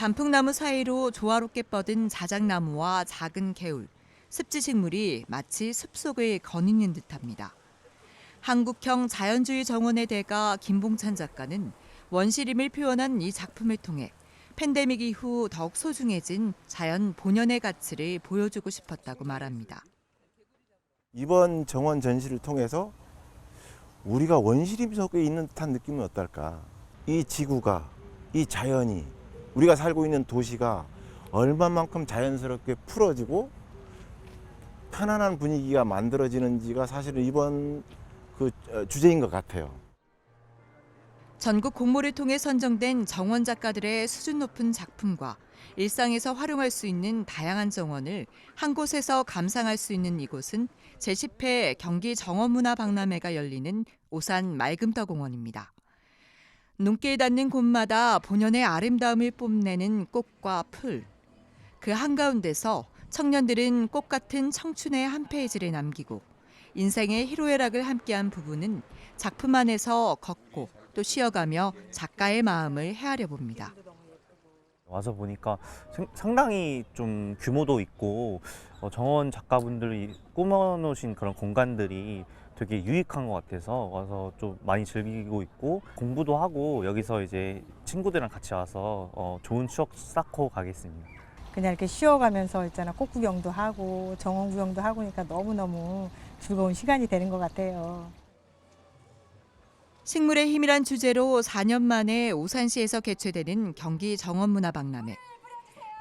단풍나무 사이로 조화롭게 뻗은 자작나무와 작은 개울, 습지식물이 마치 숲속을 거니는 듯합니다. 한국형 자연주의 정원의 대가 김봉찬 작가는 원시림을 표현한 이 작품을 통해 팬데믹 이후 더욱 소중해진 자연 본연의 가치를 보여주고 싶었다고 말합니다. 이번 정원 전시를 통해서 우리가 원시림 속에 있는 듯한 느낌은 어떨까? 이 지구가, 이 자연이, 우리가 살고 있는 도시가 얼마만큼 자연스럽게 풀어지고 편안한 분위기가 만들어지는지가 사실은 이번 그 어, 주제인 것 같아요. 전국 공모를 통해 선정된 정원 작가들의 수준 높은 작품과 일상에서 활용할 수 있는 다양한 정원을 한 곳에서 감상할 수 있는 이곳은 제10회 경기 정원문화박람회가 열리는 오산 맑음터공원입니다. 눈길 닿는 곳마다 본연의 아름다움을 뽐내는 꽃과 풀. 그 한가운데서 청년들은 꽃 같은 청춘의 한 페이지를 남기고 인생의 희로애락을 함께한 부부는 작품 안에서 걷고 또 쉬어가며 작가의 마음을 헤아려 봅니다. 와서 보니까 생- 상당히 좀 규모도 있고 어, 정원 작가분들이 꾸며놓으신 그런 공간들이 되게 유익한 것 같아서 와서 좀 많이 즐기고 있고 공부도 하고 여기서 이제 친구들이랑 같이 와서 어, 좋은 추억 쌓고 가겠습니다. 그냥 이렇게 쉬어가면서 있잖아 꽃 구경도 하고 정원 구경도 하고 니까 너무너무 즐거운 시간이 되는 것 같아요. 식물의 힘이란 주제로 4년 만에 오산시에서 개최되는 경기 정원문화박람회.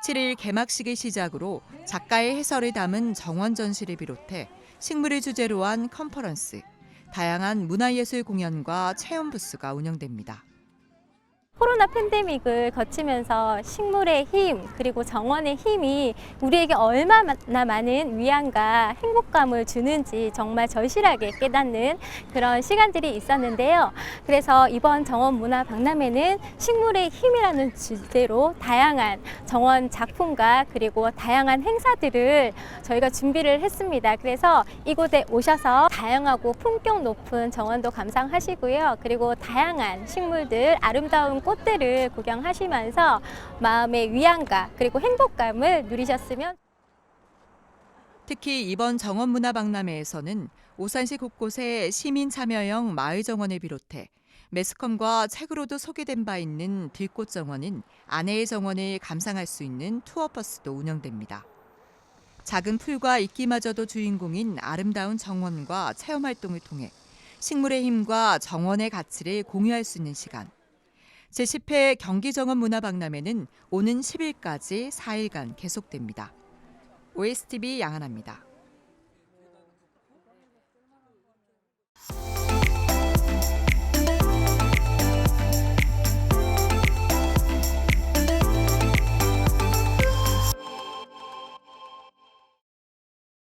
7일 개막식을 시작으로 작가의 해설을 담은 정원 전시를 비롯해 식물을 주제로 한 컨퍼런스, 다양한 문화예술 공연과 체험 부스가 운영됩니다. 코로나 팬데믹을 거치면서 식물의 힘 그리고 정원의 힘이 우리에게 얼마나 많은 위안과 행복감을 주는지 정말 절실하게 깨닫는 그런 시간들이 있었는데요. 그래서 이번 정원 문화 박람회는 식물의 힘이라는 주제로 다양한 정원 작품과 그리고 다양한 행사들을 저희가 준비를 했습니다. 그래서 이곳에 오셔서 다양하고 품격 높은 정원도 감상하시고요. 그리고 다양한 식물들, 아름다운 꽃들을 구경하시면서 마음의 위안과 그리고 행복감을 누리셨으면 특히 이번 정원문화박람회에서는 오산시 곳곳에 시민 참여형 마을 정원을 비롯해 매스컴과 책으로도 소개된 바 있는 들꽃 정원인 아내의 정원을 감상할 수 있는 투어 버스도 운영됩니다. 작은 풀과 이끼마저도 주인공인 아름다운 정원과 체험 활동을 통해 식물의 힘과 정원의 가치를 공유할 수 있는 시간. 제10회 경기정원 문화박람회는 오는 10일까지 4일간 계속됩니다. OSTV 양한합니다.